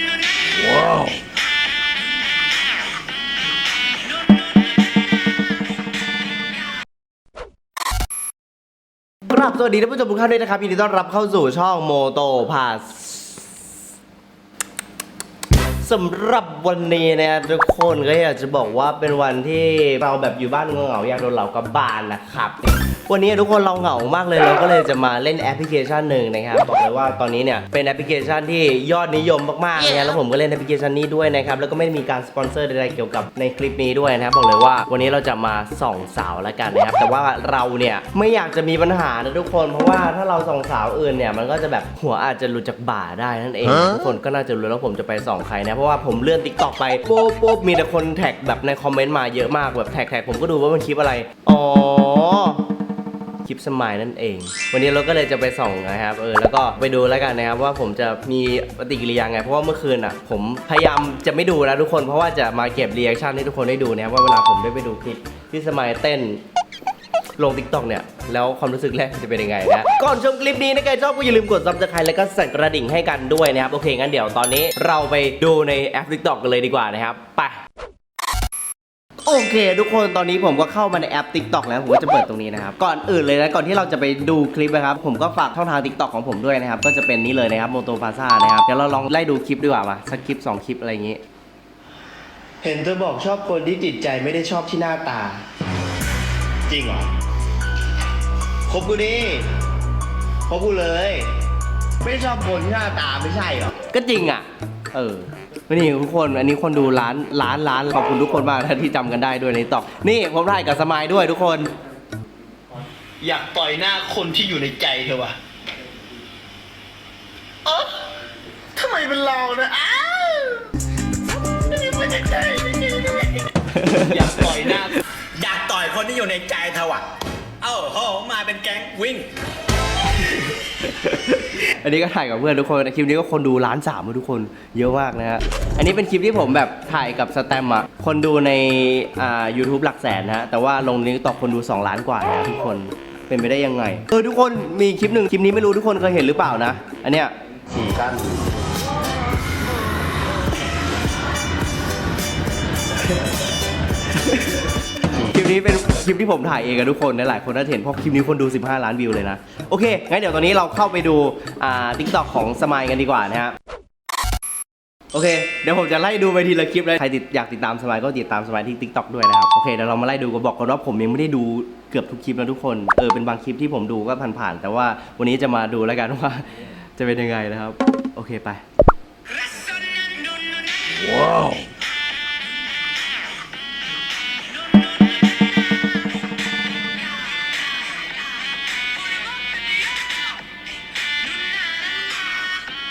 ครับสวัสดีท่านผู้ชมทุกท่านด้วยนะครับยินดีต้อนรับเข้าสู่ช่องโมโตพาสสำหรับวันนี้นะครับทุกคนก็อยากจะบอกว่าเป็นวันที่เราแบบอยู่บ้านเงาๆอยากโดนเหล่ากับบ้านนะครับ วันนี้ทุกคนเราเหงามากเลยเราก็เลยจะมาเล่นแอปพลิเคชันหนึ่งนะครับบอกเลยว่าตอนนี้เนี่ยเป็นแอปพลิเคชันที่ยอดนิยมมากๆนะแล้วผมก็เล่นแอปพลิเคชันนี้ด้วยนะครับแล้วก็ไม่ได้มีการสปอนเซอร์ใดๆเกี่ยวกับในคลิปนี้ด้วยนะครับบอกเลยว่าวันนี้เราจะมาส่องสาวแล้วกันนะครับแต่ว่าเราเนี่ยไม่อยากจะมีปัญหานะทุกคน เพราะว่าถ้าเราส่องสาวอื่นเนี่ยมันก็จะแบบหัวอาจจะหลุดจากบ่าได้นั่นเองทุกคนก็น่าจะรู้แล้วผมจะไปส่องใครนะเพราะว่าผมเลื่อนติ๊กต็อกไปปุ๊บปุ๊บมีแต่คนแท็กแบบในคอมเมนต์มาเยอะมากแบบแท็กแท็กผมก็ดูว่ามันคลิปอะไรอ๋อ คลิปสมายนั่นเอง วันนี้เราก็เลยจะไปส่องนะครับเออแล้วก็ไปดูแล้วกันนะครับว่าผมจะมีปฏิกิริยาไง เพราะว่าเมื่อคืนอะผมพยายามจะไม่ดูนะทุกคนเพราะว่าจะมาเก็บรีแอคชั่นให้ทุกคนได้ดูนะครับว่าเวลาผมได้ไปดูคลิปที่สมายเต้นลง t ิ k t o k เนี่ย แล้วความรู้สึกแรกจะเป็นยังไงนะ ก่อนชมคลิปนี้นะใครชอบก็อย่าลืมกด subscribe แล้วก็สั่นกระดิ่งให้กันด้วยนะครับ โอเค งั้นเดี๋ยวตอนนี้เราไปดูในแอป TikTok กันเลยดีกว่านะครับ ไป โอเค ทุกคนตอนนี้ผมก็เข้ามาในแอป TikTok แล้วผมก็จะเปิดตรงนี้นะครับ ก่อนอื่นเลยนะก่อนที่เราจะไปดูคลิปนะครับ ผมก็ฝากช่องทาง TikTok ของผมด้วยนะครับ ก็จะเป็นนี้เลยนะครับโมโตพาซ่านะครับเดี๋ยวเราลองไล่ดูคลิปดีกว่ามาสักคลิป 2 คลิปอะไรอย่างงี้ เห็นเธอบอกชอบคนที่จิตใจไม่ได้ชอบที่หน้าตา จริงเหรอคบกูดิคบกูเลย ไม่ชอบคนที่หน้าตาไม่ใช่เหรอก็จริงอะ เออ นี่ทุกคนอันนี้คนดูล้านล้านล้านขอบคุณทุกคนมากนะที่จำกันได้ด้วยในตอกนี่ผมถ่ายกับสมายด้วยทุกคน อยากต่อยหน้าคนที่อยู่ในใจเธอวะเอ๊ะทำไมเป็นเรานะอ้าวนี่ไม่ใช่อยากต่อยหน้า อยากต่อยคนที่อยู่ในใจเธอวะเอ้าโหมาเป็นแก๊งวิ่ง อันนี้ก็ถ่ายกับเพื่อนทุกคนคลิปนี้ก็คนดูล้านสามทุกคนเยอะมากนะฮะ อันนี้เป็นคลิปที่ผมแบบถ่ายกับสแตมอะคนดูในอ่า YouTube หลักแสนนะฮะ แต่ว่าลงนี้ต่อคนดู 2 ล้านกว่านะทุกคนเป็นไปได้ยังไง เออทุกคนมีคลิปหนึ่งคลิปนี้ไม่รู้ทุกคนเคยเห็นหรือเปล่านะ อันเนี้ยขี่กัน นี้เป็นคลิปที่ผมถ่ายเองกับทุกคนนะหลายคนน่าจะเห็นเพราะคลิปนี้คนดู 15 ล้านวิวเลยนะ โอเค งั้นเดี๋ยวตอนนี้เราเข้าไปดูอ่าทิกตอกของสมายกันดีกว่านะฮะโอเค เดี๋ยวผมจะไล่ดูไปทีละคลิปเลย ใครติดอยากติดตามสมายก็ติดตามสมายที่ทิกตอกด้วยนะครับ โอเค เดี๋ยวเรามาไล่ดูกันบอกกันว่าผมยังไม่ได้ดูเกือบทุกคลิปนะทุกคน เออ เป็นบางคลิปที่ผมดูก็ผ่านๆ แต่ว่าวันนี้จะมาดูแล้วกันว่า จะเป็นยังไงนะครับ โอเคไปเ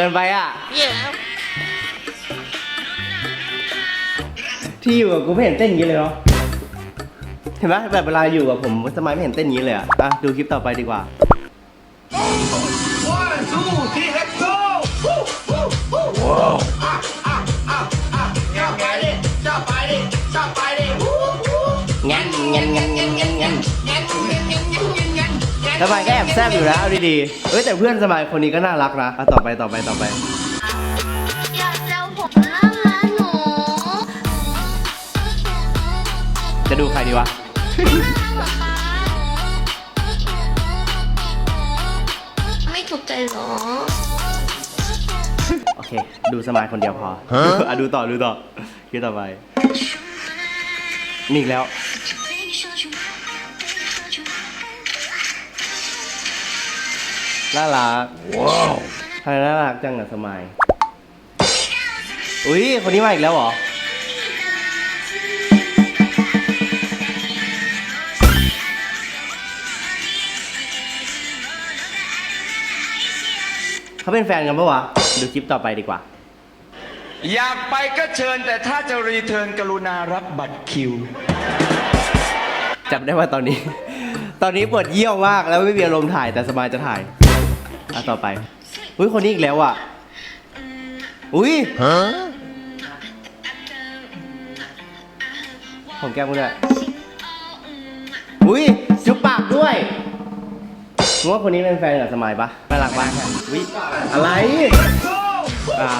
กินไปอะ ที่อยู่กับกูไม่เห็นเต้นอย่างนี้เลยเนาะเห็นไหมแบบเวลาอยู่กับผมสมัยไม่เห็นเต้นอย่างนี้เลยอะอะดูคลิปต่อไปดีกว่างั้นงั้นงั้นงั้นงั้นงั้น สมัยก็แอบแซบอยู่นะเอาดีๆเอ้ยแต่เพื่อนสมัยคนนี้ก็น่ารักนะอะต่อไปต่อไปต่อไป อยากเจอผมน่ารักหนู จะดูใครดีวะ ไม่ถูกใจเหรอ โอเค ดูสมายคนเดียวพออะดูต่อดูต่อคลิปต่อไปนี่อีกแล้ว น่ารักว้าวทำไมน่ารักจังอะสมัย อุ้ยคนนี้มาอีกแล้วเหรอ เขาเป็นแฟนกันปะวะ ดูคลิปต่อไปดีกว่า อยากไปก็เชิญแต่ถ้าจะรีเทิร์นกรุณารับบัตรคิว จับได้ว่าตอนนี้ ตอนนี้เปิดเยี่ยวมากแล้วไม่มีอารมณ์ถ่ายแต่สบายจะถ่าย อะต่อไป อุ้ยคนนี้อีกแล้วอะ อุ้ยผมแก้มกูด้วยอุ้ยจุบปากด้วยมึงว่าคนนี้เป็นแฟนกับสมัยปะน่ารักปะอุ้ยอะไรอ่า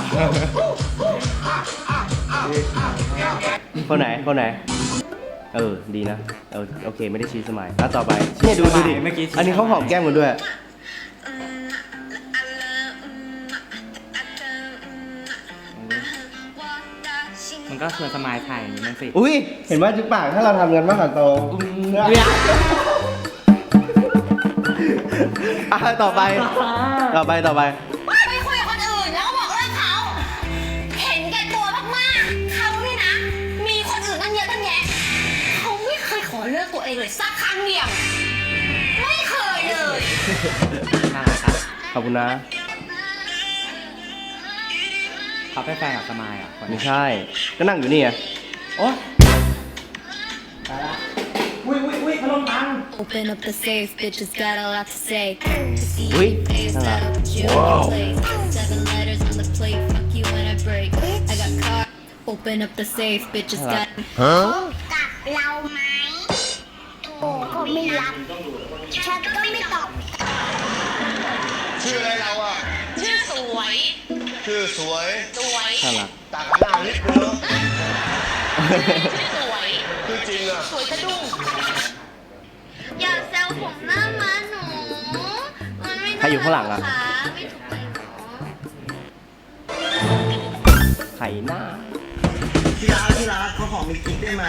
คนไหนคนไหน เออ ดีนะ เออ โอเค ไม่ได้ชี้สมัยแล้วต่อไปเนี่ยดูดูดิ เมื่อกี้ชี้อันนี้เขาหอมแก้มกันด้วย มันก็ชวนสมายถ่ายอย่างนี้มันสิอุ้ยเห็นว่าจุ๊บปากถ้าเราทำกันมากกว่าโตอะต่อไป ต่อไปต่อไป ไปคุยกับคนอื่นแล้วก็บอกเลิกเขา เห็นแก่ตัวมากๆเขาเนี่ยนะ มีคนอื่นตั้งเยอะตั้งแยะเขาไม่เคยขอเลิกตัวเองเลยสักครั้งเดียว ไม่เคยเลย น่ารักครับ ขอบคุณนะเขาเป็นแฟนกับสมายอะคนไม่นี้ใช่ ก็นั่งอยู่นี่ไงโอ๊ยตายละอุ้ยอุ้ยอุ้ยพัดลมตัง Open up the safe, bitches got a lot to say. Ui, Pays thằng that nào? up you Wow. place. Seven letters on the plate, fuck you when I break. I got car. Open up the safe, bitches Thằng nào? got. กับเราไหมโอ้ก็ไม่รับฉันก็ไม่ตอบชื่ออะไรเราอะชื่อสวย ชื่อสวยสวยน่ารัก ต่างกันหน้านิดนึงเนอะสวยชื่อจริงอะสวยสะดุ้งอย่าแซวผมหน้ามาหนู มันไม่ใครอยู่ข้างหลังอะน่ารักไม่ถูกใจหรอไข่หน้า ที่รักที่รักเขาขอมีกิ๊กได้ไหม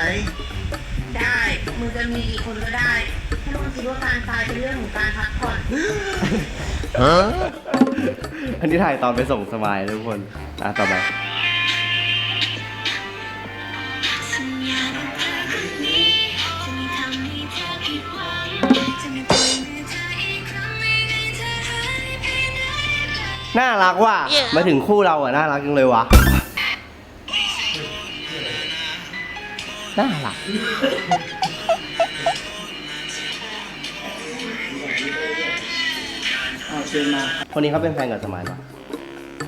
ได้มึงจะมีกี่คนก็ได้ถ้ามึงคิดว่าการตายเป็นเรื่องของการพักผ่อน อันนี้ถ่ายตอนไปส่งสมายทุกคนอะต่อไปน่ารักว่ะ มาถึงคู่เราอะ น่ารักจังเลยวะน่ารัก เอาเชิญมาคนนี้เขาเป็นแฟนกับสมายปะ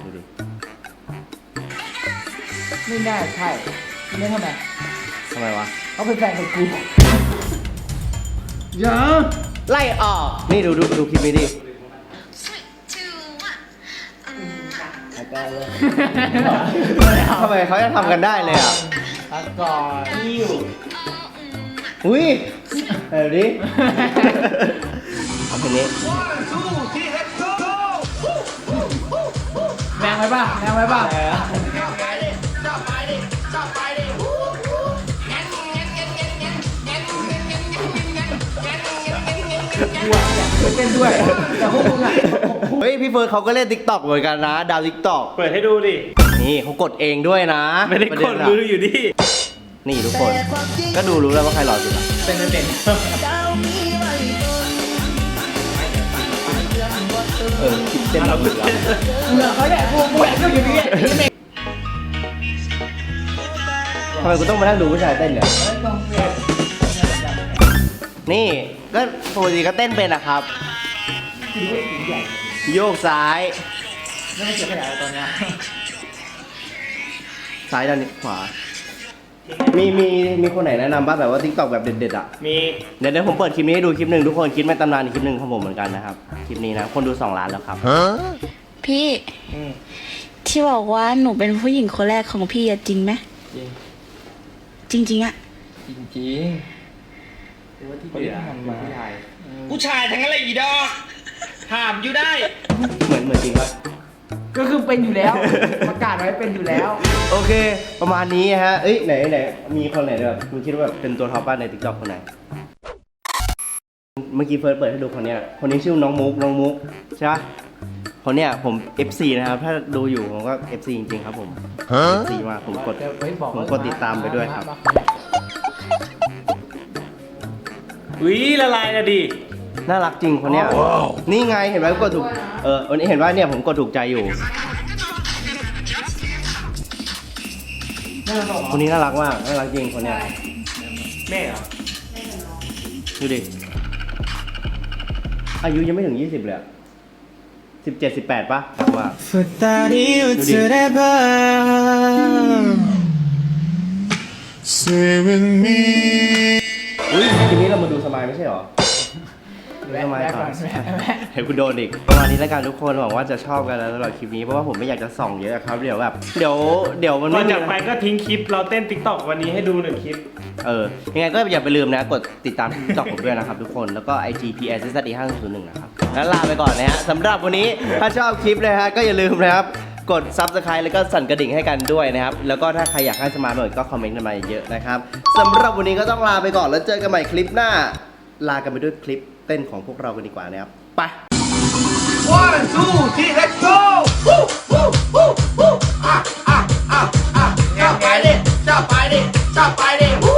ดูดิไม่ได้ใช่ไม่ทำไมทำไมวะ เขาเป็นแฟนกับกูยังไล่ออก นี่ดูดูดูคลิปนี้ดิทำไมเขาจะทำกันได้เลยอะพักก่อนยิ้วอุ้ยเดี๋ยวดิ เอาทีนี้แรงไว้ป่ะแรงไว้ป่ะเต้นด้วย แต่พวกมึงอะเฮ้ยพี่เฟิร์นเขาก็เล่นทิกตอกเหมือนกันนะ ดาวทิกตอกเปิดให้ดูดิ นี่เขากดเองด้วยนะไม่ได้ประกเนดอะมืออยู่ดิ นี่ทุกคน ก็ดูรู้แล้วว่าใครหล่อสุดอะเป็นไม่เป็น เต้นเราสุดแล้วเหงื่อเขาแหละพวกกูแหละก็อยู่นี่ทำไมกูต้องมานั่งดูผู้ชายเต้นเนี่ย นี่ก็ปกติก็เต้นเป็นนะครับ โยกซ้าย ไม่ได้เจอขนาดตอนเนี้ยซ้ายด้านนี้ขวา มีมีมีคนไหนแนะนำบ้างแบบว่าทิกตอกแบบเด็ดๆอะ มีเดี๋ยวเดี๋ยวผมเปิดคลิปนี้ให้ดูคลิปหนึ่งทุกคนคลิปไม่ตำนานอีกคลิปหนึ่งของผมเหมือนกันนะครับ คลิปนี้นะคนดู2ล้านแล้วครับ พี่ที่บอกว่าหนูเป็นผู้หญิงคนแรกของพี่อะจริงไหมจริงจริง ๆอะจริงจริงๆว่าที่เหลือเป็นผู้ชายผู้ชายทั้งนั้นเลยอีดอกถามอยู่ได้ เหมือนเหมือนจริงปะ ก็คือเป็นอยู่แล้ว ประกาศไว้เป็นอยู่แล้ว โอเค ประมาณนี้ฮะ เอ้ยไหนไหนมีคนไหนแบบคุณคิดว่าแบบเป็นตัวท็อปป้าในทิกตอกคนไหน เมื่อกี้เฟิร์สเปิดให้ดูคนเนี้ย คนนี้ชื่อน้องมุกน้องมุกใช่ปะคนเนี้ยผม FC นะครับ ถ้าดูอยู่ผมก็ FC จริงๆครับผม FC มากผมกดผมกดติดตามไปด้วยครับ อุ้ยละลายละดิ น่ารักจริงคนเนี้ยนี่ไงเห็นไหมกดถูก เออวันนี้เห็นว่าเนี่ยผมกดถูกใจอยู่คนนี้น่ารักมากน่ารักจริงคนเนี้ยแม่เหรอดูดิ อายุยังไม่ถึง 20เลยสิบเจ็ดสิบแปดป่ะว่าดูดิ Stay with ทีนี้เรามาดูสมายไม่ใช่เหรอ ทำไมแวะก่อนแวะแวะเห็นคุณโดนอีกประมาณนี้แล้วกันทุกคนหวังว่าจะชอบกันแล้วสำหรับคลิปนี้เพราะว่าผมไม่อยากจะส่องเยอะครับเดี๋ยวแบบเดี๋ยวเดี๋ยวมันก่อไม่นมีจากไปก็ทิ้งคลิปเราเต้นติ๊กต็อกวันนี้ให้ดูหนึ่งคลิป เออยังไงก็อย่าไปลืมนะกดติดตามทิกตอกผมด้วยนะครับทุกคนแล้วก็ IG P S S D 5 0 1นะครับงั้นลาไปก่อนนะฮะสำหรับวันนี้ถ้าชอบคลิปนะฮะก็อย่าลืมนะครับกด Subscribe แล้วก็สั่นกระดิ่งให้กันด้วยนะครับแล้วก็ถ้าใครอยากให้สมาร์ทเบิร์ดก็คอมเมนต์กันมาเยอะนะครับสำหรับวันนี้ก็ต้องลาไปก่อนแล้วเจอกันใหม่คลิปหน้า ลากันไปด้วยคลิป เต้นของพวกเรากันดีกว่านะครับ ไป one two three let's go ฮู้ฮู้ฮู้ฮู้อะอะอะอะจับไปดิจับไปดิจับไปดิ